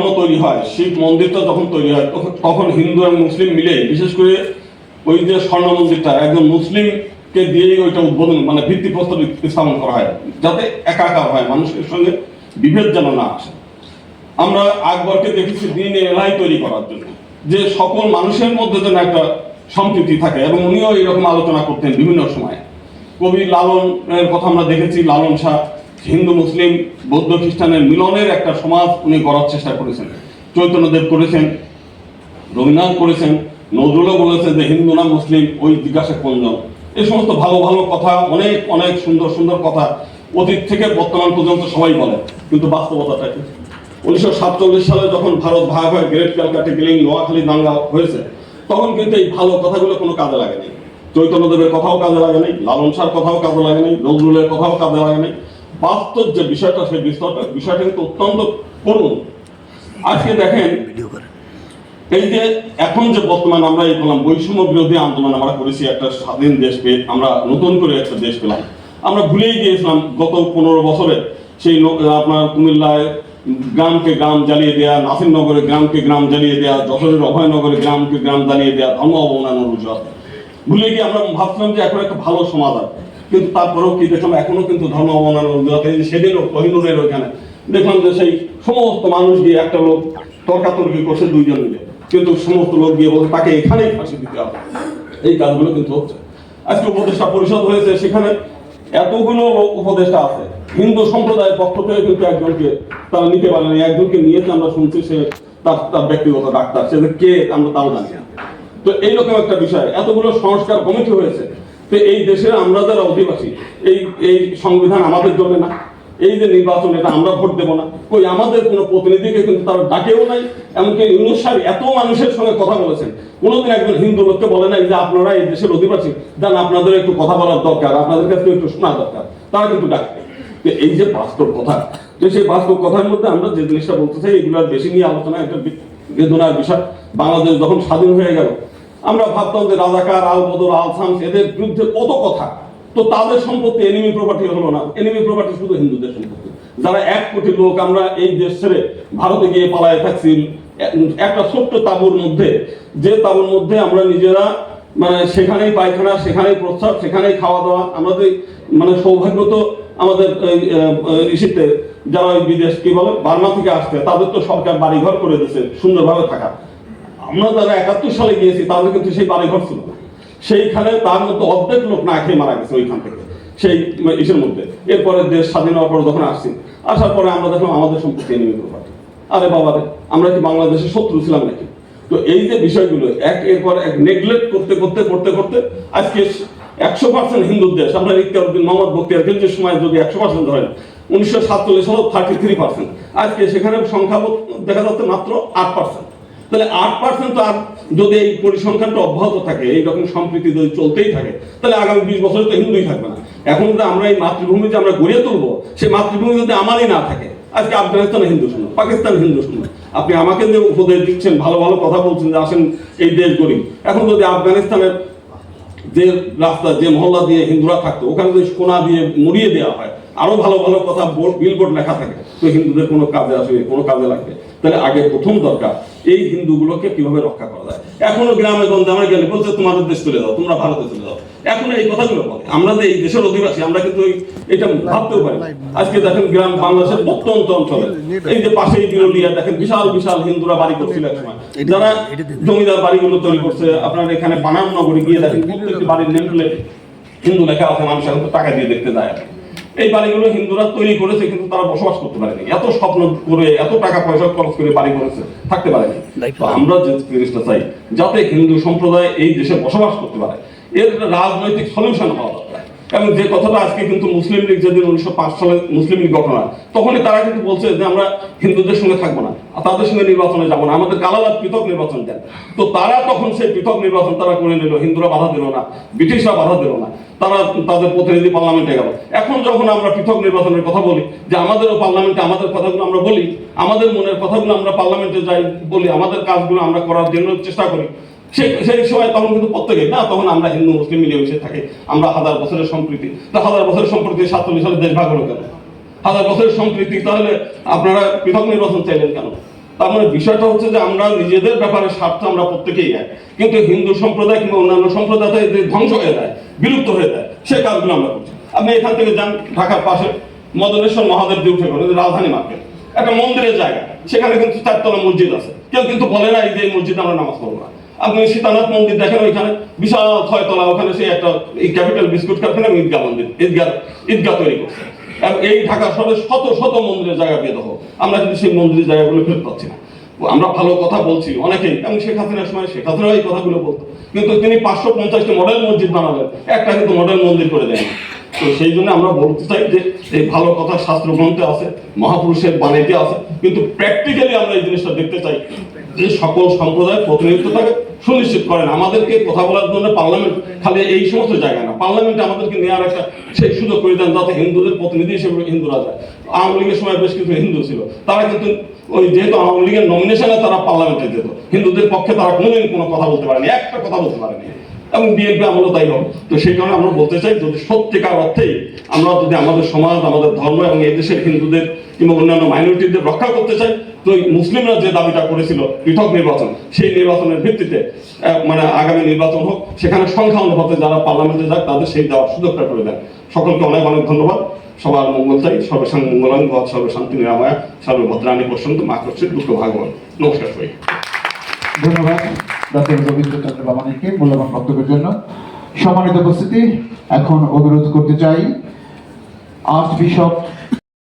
ধর্ম তৈরি হয়, শিব মন্দিরটা যখন তৈরি হয়, তখন- হিন্দু এবং মুসলিম মিলে বিশেষ করে ওই যে স্বর্ণ মন্দিরটা, একজন মুসলিমকে দিয়েই ওইটা উদ্বোধন মানে ভিত্তিপ্রস্তর স্থাপন করা হয়, যাতে একাকার হয়, মানুষের সঙ্গে বিভেদ যেন না আসে। আমরা আকবরকে দেখেছি দিন এলাই তৈরি করার জন্য, যে সকল মানুষের মধ্যে যেন একটা সম্প্রীতি থাকে, এবং উনিও এরকম আলোচনা করতেন বিভিন্ন সময়। কবি লালনের কথা আমরা দেখেছি, লালন শাহ হিন্দু, মুসলিম, বৌদ্ধ খ্রিস্টানের মিলনের একটা সমাজ উনি গড়ার চেষ্টা করেছেন। চৈতন্যদেব করেছেন, রবীন্দ্রনাথ করেছেন, নজরুলও বলেছেন যে হিন্দু না মুসলিম, ওই জিজ্ঞাসা কোনজন এই সমস্ত ভালো ভালো কথা, অনেক অনেক সুন্দর সুন্দর কথা অতীত থেকে বর্তমান পর্যন্ত সবাই বলে, কিন্তু বাস্তবতাটা কি? উনিশশো সাতচল্লিশ সালে যখন ভারত ভাগ হয় গ্রেট ক্যালকাটা, গেলিং, নোয়াখালী, দাঙ্গা হয়েছে, তখন কিন্তু এই ভালো কথাগুলো কোনো কাজে লাগেনি। চৈতন্যদেবের কথাও কাজে লাগেনি, লালন শাহর কথাও কাজে লাগেনি, নজরুলের কথাও কাজে লাগে নাই বাস্তব যে বিষয়টা সেই বিষয়টা বিষয়টা কিন্তু অত্যন্ত করুণ আজকে দেখেন এই যে এখন যে বর্তমান আমরা এই বললাম বৈষম্য বিরোধী আন্দোলন আমরা করেছি একটা স্বাধীন দেশ পেয়ে আমরা নতুন করে একটা দেশ পেলাম। আমরা ভুলেই গিয়েছিলাম গত পনেরো বছরে সেই আপনার কুমিল্লায় গ্রামকে গ্রাম জ্বালিয়ে দেওয়া নাসিরনগরে গ্রামকে গ্রাম জ্বালিয়ে দেওয়া যশোরের অভয়নগরে গ্রামকে গ্রাম জ্বালিয়ে দেওয়া ধর্ম অবমাননার অজুহাত ভুলে গিয়ে আমরা ভাবছিলাম যে এখন একটা ভালো সমাজ আছে কিন্তু তারপরেও কি দেখলাম এখনও কিন্তু ধর্ম এই সেদিনও কহিনুরের ওইখানে। দেখলাম যে সেই সমস্ত মানুষ গিয়ে একটা লোক তর্কাতর্কি করছে দুইজন মিলে। কিন্তু সমস্ত লোক গিয়ে বলছে, তাকে এখানেই ফাঁসি দিতে হবে। এই কাজগুলো কিন্তু হচ্ছে। আজকে উপদেষ্টা পরিষদ হয়েছে সেখানে এতগুলো লোক উপদেষ্টা আছে। হিন্দু সম্প্রদায়ের পক্ষ থেকে কিন্তু একজনকে তারা নিতে পারেনি। একজনকে নিয়েছে আমরা শুনছি, সে তার তার ব্যক্তিগত ডাক্তার। সে কে, আমরা তাও জানি না। তো এইরকম একটা বিষয়। এতগুলো সংস্কার কমিটি হয়েছে। তো এই দেশের আমরা যারা অধিবাসী, এই এই সংবিধান আমাদের জন্য না, এই যে নির্বাচন এটা আমরা ভোট দেবো না। কই আমাদের কোনো প্রতিনিধিকে কিন্তু তারা ডাকেও নাই, এমনকি ইউনুস সাহেব এত মানুষের সঙ্গে কথা বলেছেন। কোনোদিন একজন হিন্দু লোককে বলে নাই যে আপনারা এই দেশের অধিবাসী। দেন আপনাদের একটু কথা বলার দরকার, আপনাদের কাছে একটু শোনা দরকার। তারা কিন্তু ডাকে এই যে বাস্তব কথা তো সেই বাস্তব কথার মধ্যে আমরা যে জিনিসটা বলতে চাই এগুলোর বেশি নিয়ে আলোচনা, একটা বেদনার বিষয়। বাংলাদেশ যখন স্বাধীন হয়ে গেল আমরা ভাবতাম যে রাজাকার আল বদর আল শামস এদের বিরুদ্ধে কত কথা? তো তাদের সম্পত্তি এনিমি প্রপার্টি হলো না। এনিমি প্রপার্টি শুধু হিন্দুদের সম্পত্তি। যারা এক কোটি লোক আমরা এই দেশ ছেড়ে ভারতে গিয়ে পালায় থাকছি, একটা ছোট্ট তাঁবুর মধ্যে। যে তাঁবুর মধ্যে আমরা নিজেরা মানে সেখানেই পায়খানা, সেখানেই প্রস্তাব সেখানেই খাওয়া দাওয়া আমাদের মানে সৌভাগ্য তো আমাদের ইসিতে যারা ওই বিদেশ, কি বলে, বার্মা থেকে আসছে, তাদের তো সরকার বাড়িঘর করে দিয়েছে সুন্দরভাবে থাকা আমরা যারা একাত্তর সালে গিয়েছি, তাদের কিন্তু সেই বাড়িঘর ছিল। সেইখানে তার মধ্যে অর্ধেক লোক না খেয়ে মারা গেছে ওইখান থেকে, সেই ইসের মধ্যে। এরপরে দেশ স্বাধীন হওয়ার পর যখন আসছি, আসার পরে আমরা দেখলাম আমাদের সম্পত্তি নিয়ে প্রপার্টি আরে বাবা রে, আমরা কি বাংলাদেশের শত্রু ছিলাম নাকি? তো এই যে বিষয়গুলো, এক এরপর এক নেগলেক্ট করতে করতে করতে করতে, আজকে একশো পার্সেন্ট হিন্দু দেশ, আমরা ইকতার উদ্দিন মোহাম্মদ বক্তিয়ার খিলজির সময় যদি একশো পার্সেন্ট ধরেন উনিশশো সাতচল্লিশ সালে থার্টি থ্রি পার্সেন্ট আজকে সেখানে সংখ্যা দেখা যাচ্ছে মাত্র আট পার্সেন্ট তাহলে আট পার্সেন্ট আর যদি এই পরিসংখ্যানটা অব্যাহত থাকে এইরকম সম্প্রীতি যদি চলতেই থাকে, তাহলে আগামী বিশ বছরে তো হিন্দুই থাকবে না। এখন যদি আমরা এই মাতৃভূমি যে আমরা গড়িয়ে তুলবো সেই মাতৃভূমি যদি আমারই না থাকে, আজকে আফগানিস্তানে হিন্দু শূন্য পাকিস্তান হিন্দু শূন্য আপনি আমাকে যে উপদেশ দিচ্ছেন, ভালো ভালো কথা বলছেন যে আসেন এই দেশ গড়ি। এখন যদি আফগানিস্তানের যে রাস্তা, যে মহল্লা দিয়ে হিন্দুরা থাকতো, ওখানে যদি কোনা দিয়ে মরিয়ে দেওয়া হয়, আরও ভালো ভালো কথা বোর্ড বিলবোর্ড লেখা থাকে, তো হিন্দুদের কোনো কাজে আসবে, কোনো কাজে লাগবে। তাহলে আগে প্রথম দরকার এই হিন্দুগুলোকে কীভাবে রক্ষা করা যায়? এখনও গ্রামে গঞ্জে আমরা গেলে বলছে তোমাদের দেশ চলে যাও, তোমরা ভারতে চলে যাও। এখন এই কথাগুলো বলে। আমরা যে এই দেশের অধিবাসী, আমরা কিন্তু এটা ভাবতেও পারি আজকে দেখেন গ্রাম বাংলাদেশের প্রত্যন্ত অঞ্চলে, এই যে পাশেই বিরলিয়া, দেখেন বিশাল বিশাল হিন্দুরা বাড়ি করছিল এক সময়। যারা জমিদার বাড়িগুলো তৈরি করছে, আপনার এখানে বানান নগরে গিয়ে দেখেন প্রত্যেকটি বাড়ির নেম হিন্দু লেখা আছে, মানুষ এখন টাকা দিয়ে দেখতে যায় এই বাড়িগুলো হিন্দুরা তৈরি করেছে কিন্তু তারা বসবাস করতে পারেনি। এত স্বপ্ন করে এত টাকা পয়সা খরচ করে বাড়ি করেছে থাকতে পারেনি। তো আমরা যে জিনিসটা চাই যাতে হিন্দু সম্প্রদায় এই দেশে বসবাস করতে পারে। এর একটা রাজনৈতিক সলিউশন হওয়া এবং যে কথাটা আজকে কিন্তু মুসলিম লীগ যেদিন উনিশশো পাঁচ সালে মুসলিম লীগ হয়, তখনই তারা কিন্তু বলছে যে আমরা হিন্দুদের সঙ্গে থাকব না, আর তাদের সঙ্গে নির্বাচনে যাব না, আমাদের আলাদা পৃথক নির্বাচন দেন। তো তারা তখন সেই পৃথক নির্বাচন তারা করে নিল, হিন্দুরা বাধা দিল না, ব্রিটিশরা বাধা দিল না, তারা তাদের প্রতিনিধি পার্লামেন্টে গেল। এখন যখন আমরা পৃথক নির্বাচনের কথা বলি, যে আমাদেরও পার্লামেন্টে আমাদের কথাগুলো আমরা বলি, আমাদের মনের কথাগুলো আমরা পার্লামেন্টে যাই বলি, আমাদের কাজগুলো আমরা করার জন্য চেষ্টা করি সেই সেই সময় তখন কিন্তু প্রত্যেকে, না, তখন আমরা হিন্দু, মুসলিম মিলেমিশে থাকি। আমরা হাজার বছরের সম্প্রীতি। তো হাজার বছরের সম্প্রীতি সাতচল্লিশ সালে দেশ ভাগ হলো কেন? হাজার বছরের সম্প্রীতি, তাহলে আপনারা পৃথক নির্বাচন চাইলেন কেন? তার মানে বিষয়টা হচ্ছে যে আমরা নিজেদের ব্যাপারে স্বার্থ আমরা প্রত্যেকেই এক। কিন্তু হিন্দু সম্প্রদায় কিংবা অন্যান্য সম্প্রদায় যে ধ্বংস হয়ে যায়, বিলুপ্ত হয়ে যায়। সে কাজগুলো আমরা করছি। আপনি এখান থেকে যান, ঢাকার পাশে মদনেশ্বর মহাদেব দিয়ে উঠে গেলেন, রাজধানী মার্কেট একটা মন্দিরের জায়গা, সেখানে কিন্তু চারতলা মসজিদ আছে। কেউ কিন্তু বলে না এই যে মসজিদে আমরা নামাজ পড়ব না। আপনি সীতানাথ মন্দির দেখেন ওইখানে, বিশাল ছয়তলা, ওখানে সেই একটা এই ক্যাপিটাল বিস্কুট কারখানা ঈদগাহ মন্দির, ঈদগাহ ঈদগাহ তৈরি করছে। এই ঢাকা শহরে শত শত মন্দিরের জায়গা বেদহ আমরা কিন্তু সেই মন্দিরের জায়গাগুলো ফেরত পাচ্ছি না। আমরা ভালো কথা বলছি অনেকেই, এবং শেখ হাসিনার সময় শেখ হাসিনাও এই কথাগুলো বলতো। কিন্তু তিনি পাঁচশো পঞ্চাশটি মডেল মসজিদ বানালেন, একটা কিন্তু মডেল মন্দির করে দেন তো সেই জন্য আমরা বলতে চাই যে এই ভালো কথা শাস্ত্র গ্রন্থে আছে, মহাপুরুষের বাণীতে আছে। কিন্তু প্র্যাকটিক্যালি আমরা এই জিনিসটা দেখতে চাই যে সকল সম্প্রদায়ের প্রতিনিধিত্বটাকে সুনিশ্চিত করেন। আমাদেরকে কথা বলার জন্য পার্লামেন্ট খালি এই সমস্ত জায়গা না, পার্লামেন্টে আমাদেরকে নেওয়ার একটা সেই সুযোগ করে দেন যাতে হিন্দুদের প্রতিনিধি হিসেবে হিন্দুরা যায়। আওয়ামী লীগের সময় বেশ কিছু হিন্দু ছিল, তারা কিন্তু ওই যেহেতু আওয়ামী লীগের নমিনেশনে তারা পার্লামেন্টে যেত, হিন্দুদের পক্ষে তারা কোনোদিন কোনো কথা বলতে পারেনি, একটা কথা বলতে পারেনি। এবং বিএনপি আমলও তাই হবে। তো সেই কারণে আমরা বলতে চাই, যদি সত্যিকার অর্থেই আমরা যদি আমাদের সমাজ, আমাদের ধর্ম এবং এই দেশের হিন্দুদের কিংবা অন্যান্য মাইনরিটিদের রক্ষা করতে চাই, তো মুসলিমরা যে দাবিটা করেছিল পৃথক নির্বাচন, সেই নির্বাচনের ভিত্তিতে মানে আগামী নির্বাচন হোক, সেখানে সংখ্যা অনুপাতে যারা পার্লামেন্টে যাক তাদের সেই দেওয়ার সুযোগটা করে দেন। সকলকে অনেক অনেক ধন্যবাদ। সবার মঙ্গল চাই সর্বসাং মঙ্গলাং ভদ সর্বশান্তি নিরাময়া, সর্বভদ্রাণী পর্যন্ত মা করছে দুঃখ ভাগবন নমস্কার সবাই ধন্যবাদ। ডক্টর রবীন্দ্র চন্দ্র বামানিকে মূল্যবান বক্তব্যের জন্য সম্মানিত উপস্থিতি। এখন অনুরোধ করতে চাই আর্চ বিশপ